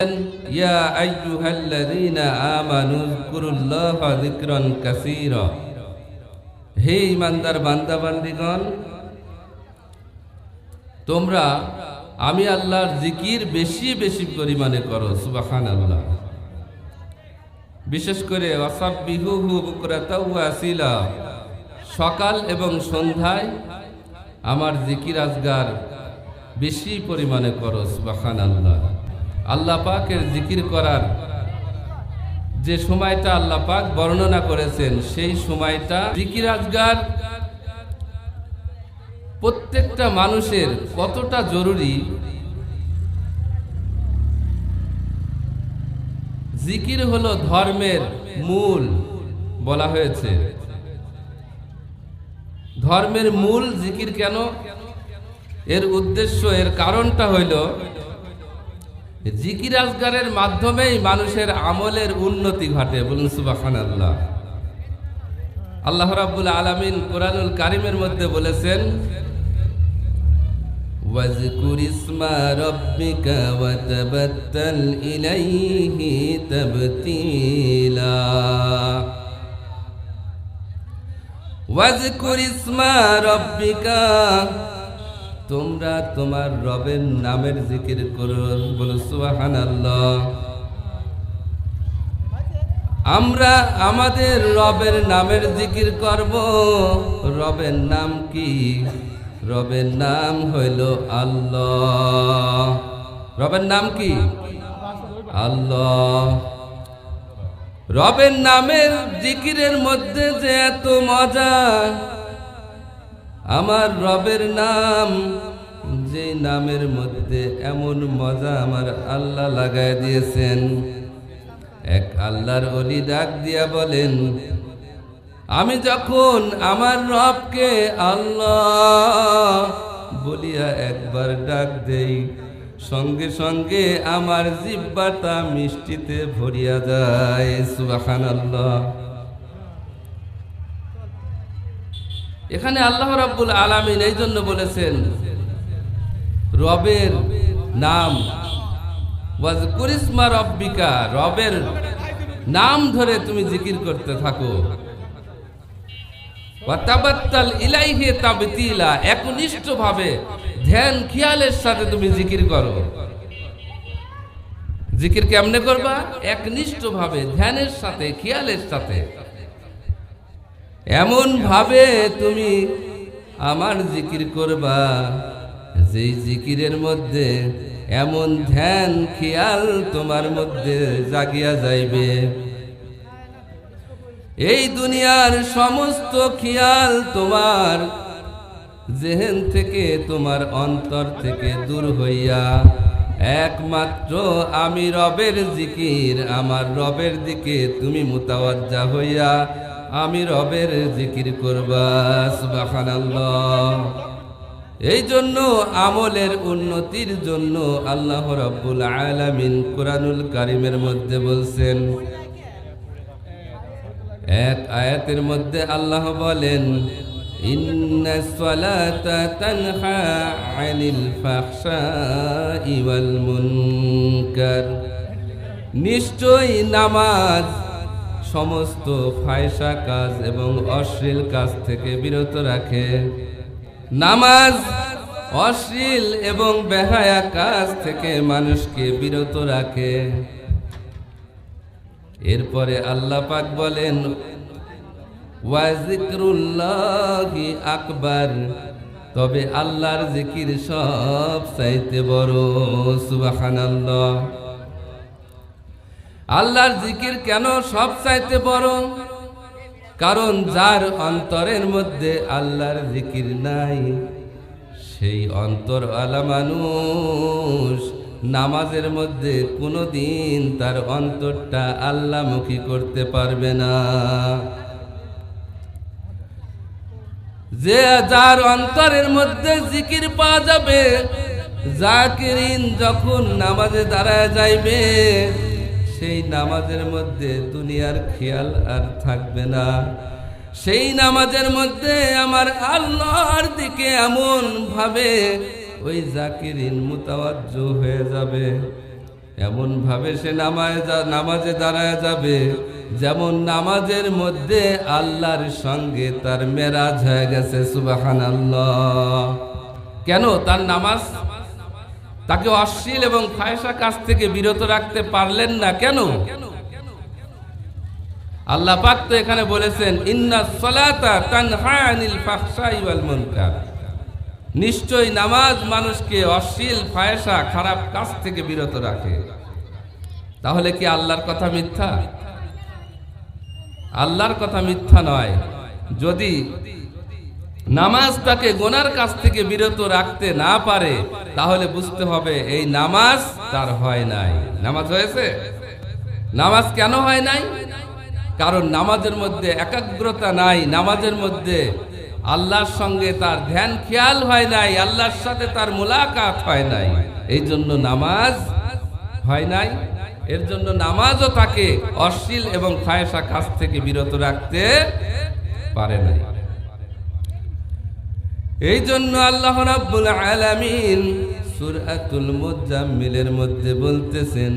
يا أيها الذين آمنوا اذكروا الله ذكرا كثيرا হে ইমানদার বান্দা বান্দিগণ তোমরা আমি আল্লাহর জিকির বেশি বেশি পরিমাণে করো সুবাহান আল্লাহ বিশেষ করে অসাবিহুহু বুকরাতাউ আসিলা সকাল এবং সন্ধ্যায় আমার জিকির আজগার বেশি পরিমাণে করো সুবাহান আল্লাহ আল্লাহ পাকের জিকির করার যে সময়টা আল্লাহ পাক বর্ণনা করেছেন, সেই সময়টা জিকির আজগার প্রত্যেকটা মানুষের কতটা জরুরি? জিকির হলো ধর্মের মূল বলা হয়েছে। ধর্মের মূল জিকির কেন? এর উদ্দেশ্য, এর কারণটা হইল জিকির আজগারের মাধ্যমেই মানুষের আমলের উন্নতি ঘটে বলুন সুবাহান আল্লাহ আল্লাহ রাব্বুল আলামিন কোরআনুল কারিমের মধ্যে বলেছেন واذكر اسم ربك وتبتل إليه تبتيلا واذكر اسم ربك তোমরা তোমার রবের নামের জিকির করো, বলো সুবাহান আমরা আমাদের রবের নামের জিকির করব। রবের নাম কি? রবের নাম হইল আল্লাহ। রবের নাম কি? আল্লাহ। রবের নামের জিকিরের মধ্যে যে এত মজা আমার রবের নাম, যে নামের মধ্যে এমন মজা আমার আল্লাহ লাগায় দিয়েছেন। এক আল্লাহর অলি ডাক দিয়া বলেন, আমি যখন আমার রবকে আল্লাহ বলিয়া একবার ডাক দেই, সঙ্গে সঙ্গে আমার জিব্বাটা মিষ্টিতে ভরিয়া যায়। সুবাখান আল্লাহ এখানে আল্লাহ রাব্বুল আলামিন এই জন্য বলেছেন, রবের নাম কুরিসমা রব্বিকা, রবের নাম ধরে তুমি জিকির করতে থাকো। ইলাইহি তাবতিলা একনিষ্ঠ ভাবে ধ্যান, খেয়ালের সাথে তুমি জিকির করো। জিকির কেমনে করবা? একনিষ্ঠ ভাবে ধ্যানের সাথে, খেয়ালের সাথে। এমন ভাবে তুমি আমার জিকির করবা, যেই জিকিরের মধ্যে এমন ধ্যান, খেয়াল তোমার মধ্যে জাগিয়া যাইবে। এই দুনিয়ার সমস্ত খেয়াল তোমার জেহেন থেকে, তোমার অন্তর থেকে দূর হইয়া, একমাত্র আমি রবের জিকির, আমার রবের দিকে তুমি মুতাওয়াজ্জা হইয়া আমি রবের জিকির করবা, সুবহানাল্লাহ। এই জন্য আমলের উন্নতির জন্য আল্লাহ রাব্বুল আলামিন কোরআনুল কারিমের মধ্যে বলছেন, এক আয়াতের মধ্যে আল্লাহ বলেন নিশ্চয়ই নামাজ সমস্ত ফায়সা কাজ এবং অশ্লীল কাজ থেকে বিরত রাখে। নামাজ অশ্লীল এবং বেহায়া কাজ থেকে মানুষকে বিরত রাখে। এরপরে আল্লাহ পাক বলেন ওয়াজিকরুল্লাহি আকবার। তবে আল্লাহর জিকির সব চাইতে বড়, সুবহানাল্লাহ। আল্লাহর জিকির কেন সব চাইতে বড়? কারণ যার অন্তরের মধ্যে আল্লাহর জিকির নাই, সেই অন্তর আলা মানুষ নামাজের মধ্যে কোনো দিন তার অন্তরটা আল্লামুখী করতে পারবে না। যে যার অন্তরের মধ্যে জিকির পাওয়া যাবে, জাকিরিন যখন নামাজে দাঁড়ায় যাইবে সেই নামাজের মধ্যে দুনিয়ার খেয়াল আর থাকবে না। সেই নামাজের মধ্যে আমার আল্লাহর দিকে এমন ভাবে ওই জাকিরিন মুতাওয়াজ্জ হয়ে যাবে। এমন ভাবে সে নামায় নামাজে দাঁড়ায় যাবে, যেমন নামাজের মধ্যে আল্লাহর সঙ্গে তার মেরাজ হয়ে গেছে সুবাহান আল্লাহ কেন? তার নামাজ তাকে অশ্লীল এবং ফায়সা কাজ থেকে বিরত রাখতে পারলেন না কেন? আল্লাহ পাক তো এখানে বলেছেন, ইন্না সলাতা তানহা আনিল ফাহশাই ওয়াল মুনকার। নিশ্চয় নামাজ মানুষকে অশ্লীল, ফায়সা, খারাপ কাজ থেকে বিরত রাখে। তাহলে কি আল্লাহর কথা মিথ্যা? আল্লাহর কথা মিথ্যা নয়। যদি নামাজ তাকে গোনার কাছ থেকে বিরত রাখতে না পারে, তাহলে বুঝতে হবে এই নামাজ তার হয় নাই। নামাজ হয়েছে? নামাজ কেন হয় নাই? কারণ নামাজের মধ্যে একাগ্রতা নাই, নামাজের মধ্যে আল্লাহর সঙ্গে তার ধ্যান খেয়াল হয় নাই, আল্লাহর সাথে তার মোলাকাত হয় নাই। এই জন্য নামাজ হয় নাই। এর জন্য নামাজও তাকে অশ্লীল এবং ফায়সা কাজ থেকে বিরত রাখতে পারে নাই। এই জন্য আল্লাহ রাব্বুল আলামিন সূরাতুল মুজাম্মিলের মধ্যে বলতেছেন,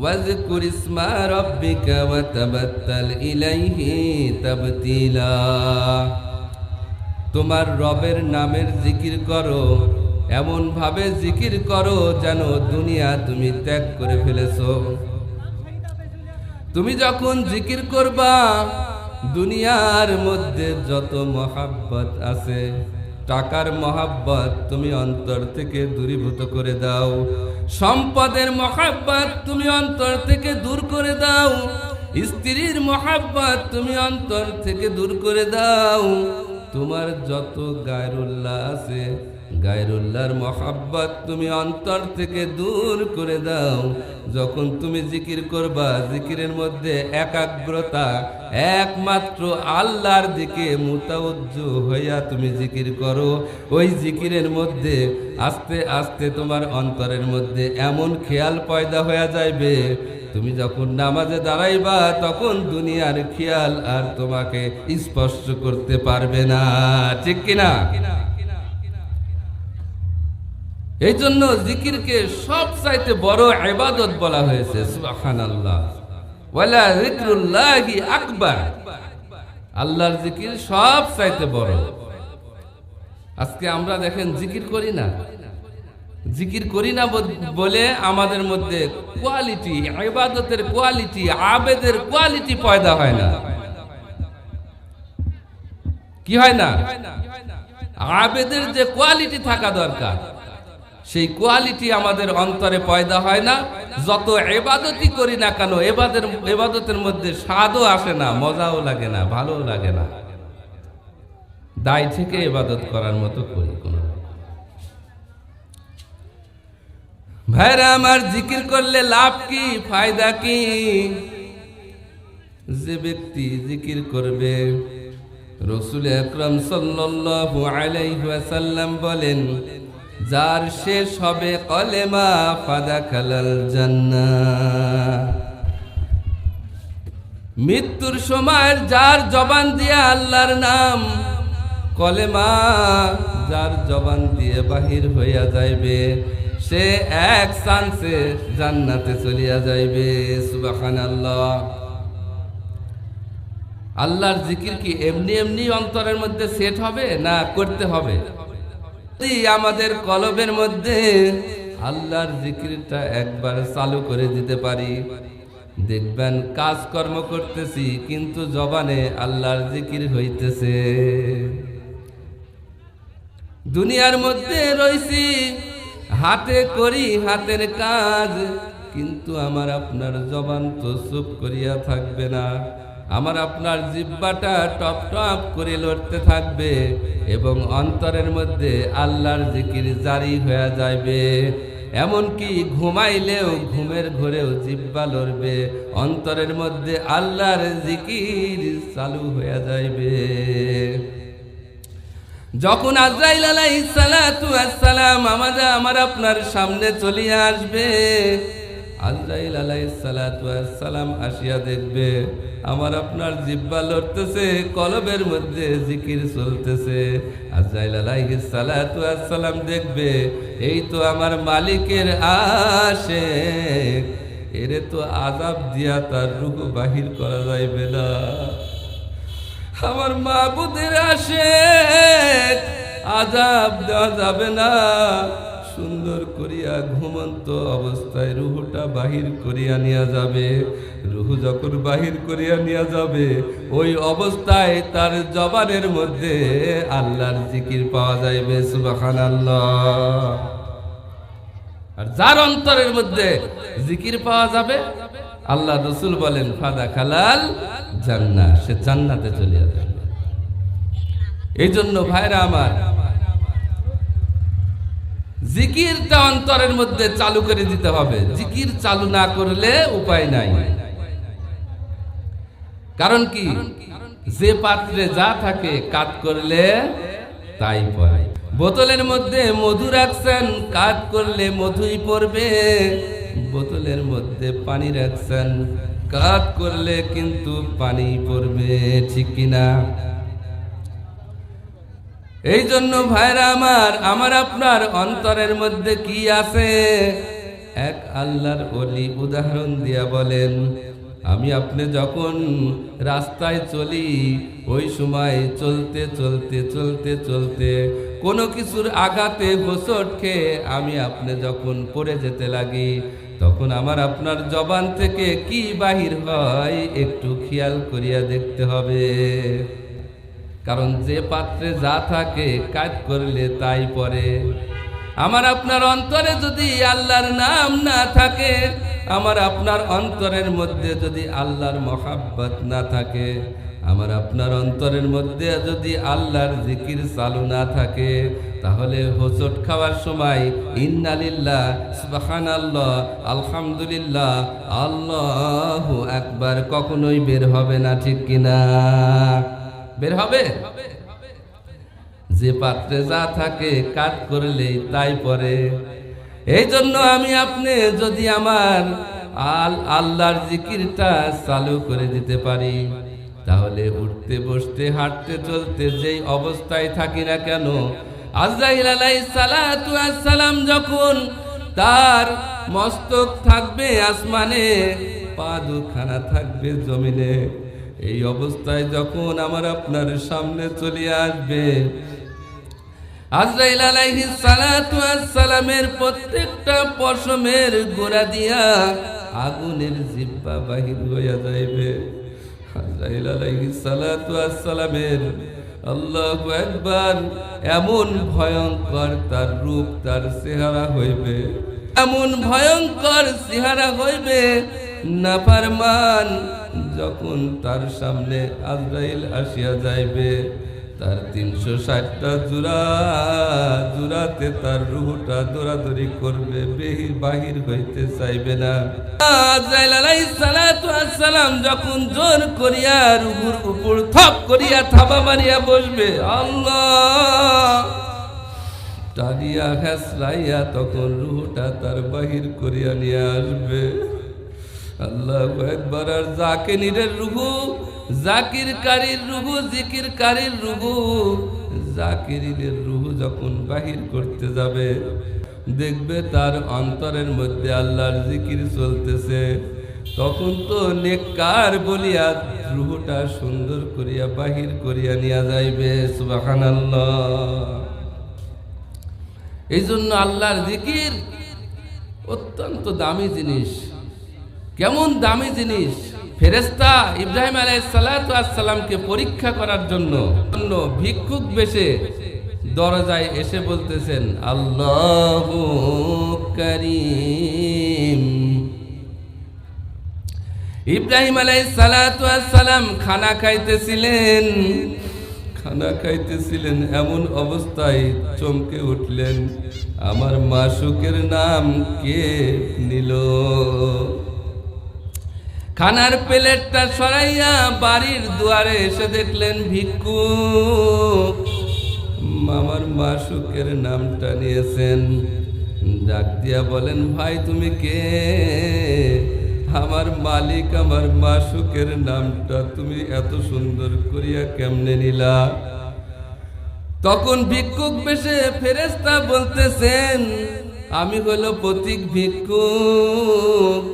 ওয়াজকুর ইসমা রাব্বিকা ওয়া তাবাত্তাল ইলাইহি তাবতিলা। তোমার রবের নামের জিকির করো এমন ভাবে জিকির করো যেন দুনিয়া তুমি ত্যাগ করে ফেলেছো। তুমি যখন জিকির করবা, দুনিয়ার মধ্যে যত মহাব্বত আছে টাকার মহাব্বত তুমি অন্তর থেকে দূরীভূত করে দাও। সম্পদের মহাব্বত তুমি অন্তর থেকে দূর করে দাও। স্ত্রীর মহাব্বত তুমি অন্তর থেকে দূর করে দাও। তোমার যত গায়রুল্লাহ আছে গায়রুল্লাহর মহাব্বত তুমি অন্তর থেকে দূর করে দাও। যখন তুমি জিকির করবা, জিকিরের মধ্যে একাগ্রতা একমাত্র আল্লাহর দিকে মুতাউজ্জু হইয়া তুমি জিকির করো। ওই জিকিরের মধ্যে আস্তে আস্তে তোমার অন্তরের মধ্যে এমন খেয়াল পয়দা হয়ে যাইবে। তুমি যখন নামাজে দাঁড়াইবা, তখন দুনিয়ার খেয়াল আর তোমাকে স্পর্শ করতে পারবে না। ঠিক কিনা? এই জন্য জিকিরকে সব চাইতে বড় ইবাদত বলা হয়েছে আল্লাহর জিকির সব চাইতে বড়। আজকে আমরা দেখেন জিকির করি না। জিকির করি না বল- আমাদের মধ্যে কোয়ালিটি ইবাদতের কোয়ালিটি আবেদের কোয়ালিটি পয়দা হয় না। কি হয় না? আবেদের যে কোয়ালিটি থাকা দরকার। সেই কোয়ালিটি আমাদের অন্তরে পয়দা হয় না। যত এবাদতই করি না কেন, এবাদের, এবাদতের মধ্যে স্বাদও আসে না, মজাও লাগে না, ভালোও লাগে না। দায় থেকে এবাদত করার মতো করি কোনো ভাইরা, আমার জিকির করলে লাভ কি, ফায়দা কি? যে ব্যক্তি জিকির করবে, রসুল আকরম সাল্লাল্লাহু আলাইহি ওয়াসাল্লাম বলেন যার শেষ হবে কলেমা ফাদা খালাল জান্না মৃত্যুর সময় যার জবান দিয়ে আল্লাহর নাম, কলেমা যার জবান দিয়ে বাহির হইয়া যাইবে, সে এক চান্সে জান্নাতে চলিয়া যাইবে সুবাখান আল্লাহ আল্লাহর জিকির কি এমনি এমনি অন্তরের মধ্যে সেট হবে না করতে হবে? আমাদের কলবের মধ্যে আল্লাহর জিকিরটা একবার চালু করে দিতে পারি। দেখবেন কাজকর্ম করতেছি, কিন্তু জবানে আল্লাহর জিকির হইতেছে। দুনিয়ার মধ্যে রইছি, হাতে করি হাতের কাজ, কিন্তু আমার আপনার জবান তো চুপ করিয়া থাকবে না। আমার আপনার জিব্বাটা টপ টপ করে লড়তে থাকবে এবং অন্তরের মধ্যে আল্লাহর জিকির জারি হয়ে যাইবে। এমনকি ঘুমাইলেও ঘুমের ঘরেও জিব্বা লড়বে, অন্তরের মধ্যে আল্লাহর জিকির চালু হয়ে যাইবে। যখন আজরাইল আলাইহিস সালাতু ওয়াস সালাম আমাদের, আমার আপনার সামনে চলে আসবে আজরাইল আলাইসালাম আসিয়া দেখবে, আমার আপনার জিব্বা লড়তেছে, কলবের মধ্যে জিকির চলতেছে। আজরাইল আলাইসালাম দেখবে, এই তো আমার মালিকের আসে এরে তো আজাব দিয়া তার রূপ বাহির করা যাইবে না। আমার মাহবুদের আসে আজাব দেওয়া যাবে না। সুন্দর করিয়া ঘুমন্ত অবস্থায় রুহুটা বাহির করিয়া নিয়ে যাবে। রুহু যখন বাহির করিয়া নিয়ে যাবে, ওই অবস্থায় তার জবানের মধ্যে আল্লাহর জিকির পাওয়া যাইবে সুবাখান আল্লাহ আর যার অন্তরের মধ্যে জিকির পাওয়া যাবে, আল্লাহ রসুল বলেন, ফাদা খালাল জান্না সে জান্নাতে চলিয়া যাবে। এই জন্য ভাইরা আমার জিকিরটা অন্তরের মধ্যে চালু করে দিতে হবে। জিকির চালু না করলে উপায় নাই। কারণ কি? যে পাত্রে যা থাকে কাট করলে তাই পড়ে। বোতলের মধ্যে মধু রাখছেন কাট করলে মধুই পড়বে। বোতলের মধ্যে পানি রাখছেন কাট করলে কিন্তু পানি পড়বে, ঠিক কিনা? এই জন্য ভাইরা আমার আমার আপনার অন্তরের মধ্যে কি আছে? এক আল্লাহর অলি উদাহরণ দিয়া বলেন, আমি আপনি যখন রাস্তায় চলি, ওই সময় চলতে চলতে চলতে চলতে কোনো কিছুর আঘাতে হোসট খেয়ে আমি আপনি যখন পড়ে যেতে লাগি, তখন আমার আপনার জবান থেকে কি বাহির হয় একটু খেয়াল করিয়া দেখতে হবে। কারণ যে পাত্রে যা থাকে কাজ করলে তাই পরে। আমার আপনার অন্তরে যদি আল্লাহর নাম না থাকে, আমার আপনার অন্তরের মধ্যে যদি আল্লাহর মহাব্বত না থাকে, আমার আপনার অন্তরের মধ্যে যদি আল্লাহর জিকির চালু না থাকে, তাহলে হোচট খাওয়ার সময় ইন্নালিল্লাহ সুবাহান আল্লাহ আলহামদুলিল্লাহ, আল্লাহ একবার কখনোই বের হবে না, ঠিক কিনা? বের হবে? যে পাত্রে যা থাকে কাট করলেই তাই পরে। এই জন্য আমি আপনি যদি আমার আল আল্লাহর জিকিরটা চালু করে দিতে পারি, তাহলে উঠতে, বসতে, হাঁটতে, চলতে যেই অবস্থায় থাকি না কেন, আজরাইল আলাই সালাম যখন তার মস্তক থাকবে আসমানে, পা দুখানা থাকবে জমিনে এই অবস্থায় যখন আমার আপনার সামনে চলে আসবে সালামের প্রত্যেকটা পশমের গোড়া দিয়া আগুনের বাহির হইয়া যাইবে। আল্লাহু একবার এমন ভয়ঙ্কর তার রূপ, তার চেহারা হইবে, এমন ভয়ঙ্কর চেহারা হইবে নাফারমান যখন তার সামনে আজরাইল আসিয়া যাইবে, তার তিনশো ষাটটা জোড়া জোড়াতে তার রুহটা দৌড়াদৌড়ি করবে, বেহির বাহির হইতে চাইবে না। আসসালাম যখন জোর করিয়া রুহুর উপর থপ করিয়া থাবা মারিয়া বসবে, আল্লাহ! টানিয়া হেসলাইয়া তখন রুহটা তার বাহির করিয়া নিয়ে আসবে। আল্লাহ একবার আর জাকির জিকির কারির যখন বাহির করতে যাবে, দেখবে তার অন্তরের মধ্যে আল্লাহর জিকির চলতেছে। তখন তো নেককার বলিয়া রুহুটা সুন্দর করিয়া, বাহির করিয়া নিয়া যাইবে সুবাহান এই জন্য আল্লাহর জিকির অত্যন্ত দামি জিনিস। কেমন দামি জিনিস? ফেরেস্তা ইব্রাহিম আলাইসালামকে পরীক্ষা করার জন্য ভিক্ষুক বেশে দরজায় এসে বলতেছেন, আল্লাহ ইব্রাহিম আলাইসালাম খানা খাইতেছিলেন। খানা খাইতেছিলেন, এমন অবস্থায় চমকে উঠলেন, আমার মাসুকের নাম কে নিল? খানার প্লেটটা সরাইয়া বাড়ির দুয়ারে এসে দেখলেন ভিক্ষু। মামার মাসুকের নামটা নিয়েছেন। ডাক দিয়া বলেন, ভাই, তুমি কে? আমার মালিক, আমার মাসুকের নামটা তুমি এত সুন্দর করিয়া কেমনে নিলা? তখন ভিক্ষুক বেশে ফেরেস্তা বলতেছেন, আমি হলো প্রতীক ভিক্ষুক।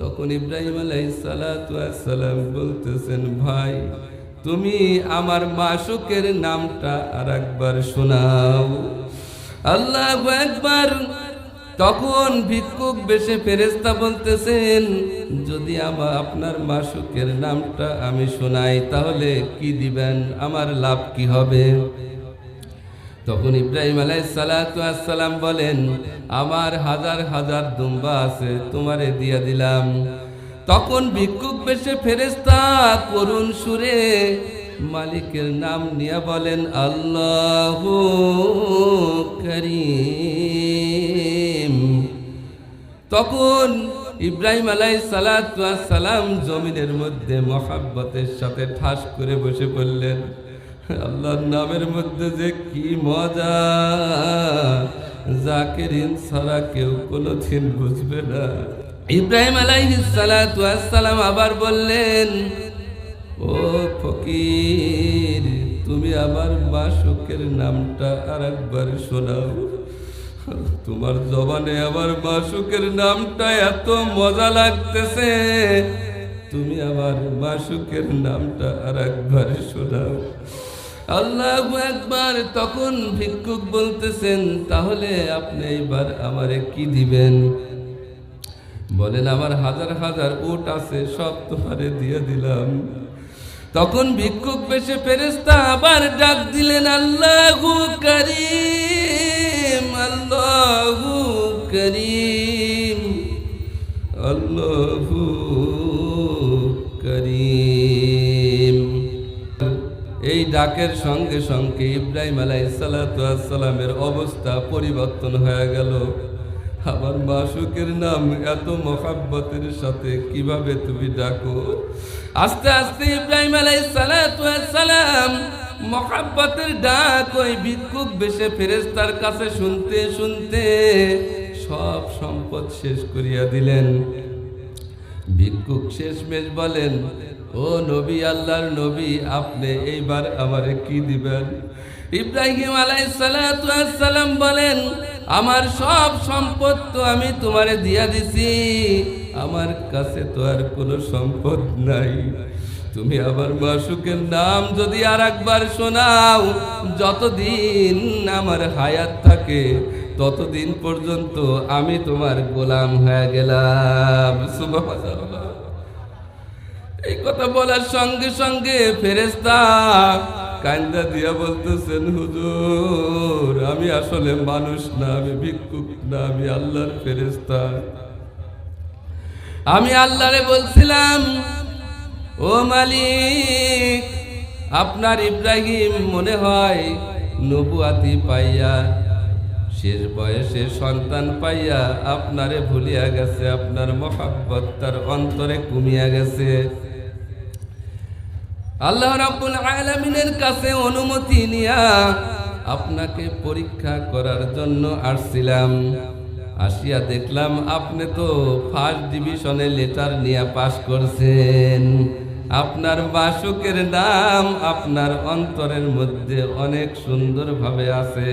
তখন ইব্রাহিম আলাইসালাম বলতেছেন, ভাই, তুমি আমার মাসুকের নামটা আর একবার শোনাও। আল্লাহ একবার তখন ভিক্ষুক বেশে ফেরেস্তা বলতেছেন, যদি আমার আপনার মাসুকের নামটা আমি শোনাই, তাহলে কি দিবেন? আমার লাভ কি হবে? তখন ইব্রাহিম আলাইসালাম বলেন, আমার হাজার হাজার দুম্বা আছে, তোমারে দিয়া দিলাম। তখন ভিক্ষুক বেশে ফেরেস্তা করুণ সুরে মালিকের নাম নিয়ে বলেন, আল্লাহ তখন ইব্রাহিম আলাই সালাম জমিনের মধ্যে মহাব্বতের সাথে ঠাস করে বসে পড়লেন। আল্লাহর নামের মধ্যে যে কি মজা। জাকেরিন ছাড়া কেউ কোনোদিন বুঝবে না। ইব্রাহিম সালাম আবার বললেন, ও ফকির, তুমি আমার মাসুকের নামটা আর একবার শোনাও। তোমার জবানে আমার মাসুকের নামটা এত মজা লাগতেছে। তুমি আমার মাসুকের নামটা আর একবার শোনাও। আল্লাহ একবার তখন ভিক্ষুক বলতেছেন, তাহলে আপনি এবার আমারে কি দিবেন? বলেন, আমার হাজার হাজার উট আছে, সব তোমারে দিয়ে দিলাম। তখন ভিক্ষুক বেশে ফেরেস্তা আবার ডাক দিলেন, আল্লাহু করিম আল্লাহু করিম, আল্লাহু ডাকের সঙ্গে সঙ্গে ইব্রাহিম আলাইসালামের অবস্থা পরিবর্তন হয়ে গেল। আমার মাসুকের নাম এত মহাব্বতের সাথে কীভাবে তুমি ডাকো? আস্তে আস্তে ইব্রাহিম আলাইসালাম মহাব্বতের ডাক ওই ভিক্ষুক বেশে ফেরেস্তার কাছে শুনতে শুনতে সব সম্পদ শেষ করিয়া দিলেন। ভিক্ষুক শেষমেশ বলেন ও নবী, আল্লাহর নবী, আপনি এইবার আমারে কি দিবেন? ইব্রাহিম আলাইসালাম বলেন, আমার সব সম্পদ তো আমি তোমারে দিয়া দিছি। আমার কাছে তো আর কোনো সম্পদ নাই। তুমি আমার মাসুকের নাম যদি আর একবার শোনাও, যতদিন আমার হায়াত থাকে, ততদিন পর্যন্ত আমি তোমার গোলাম হয়ে গেলাম। সুবহানাল্লাহ। এই কথা বলার সঙ্গে সঙ্গে ফেরেস্তা কান্দা দিয়া বলতেছেন, হুজুর, আমি আসলে মানুষ না, আমি ভিক্ষুক না, আমি আল্লাহর ফেরেস্তা আমি আল্লাহরে বলছিলাম, ও মালিক, আপনার ইব্রাহিম মনে হয় নবুয়াতি পাইয়া, শেষ বয়সে সন্তান পাইয়া আপনারে ভুলিয়া গেছে, আপনার মহাব্বত তার অন্তরে কমিয়া গেছে? আল্লাহ রাব্বুল আলামিনের কাছে অনুমতি নিয়া আপনাকে পরীক্ষা করার জন্য আসছিলাম। আসিয়া দেখলাম আপনি তো ফার্স্ট ডিভিশনে লেটার নিয়ে পাশ করছেন। আপনার বাসুকের নাম আপনার অন্তরের মধ্যে অনেক সুন্দরভাবে আছে।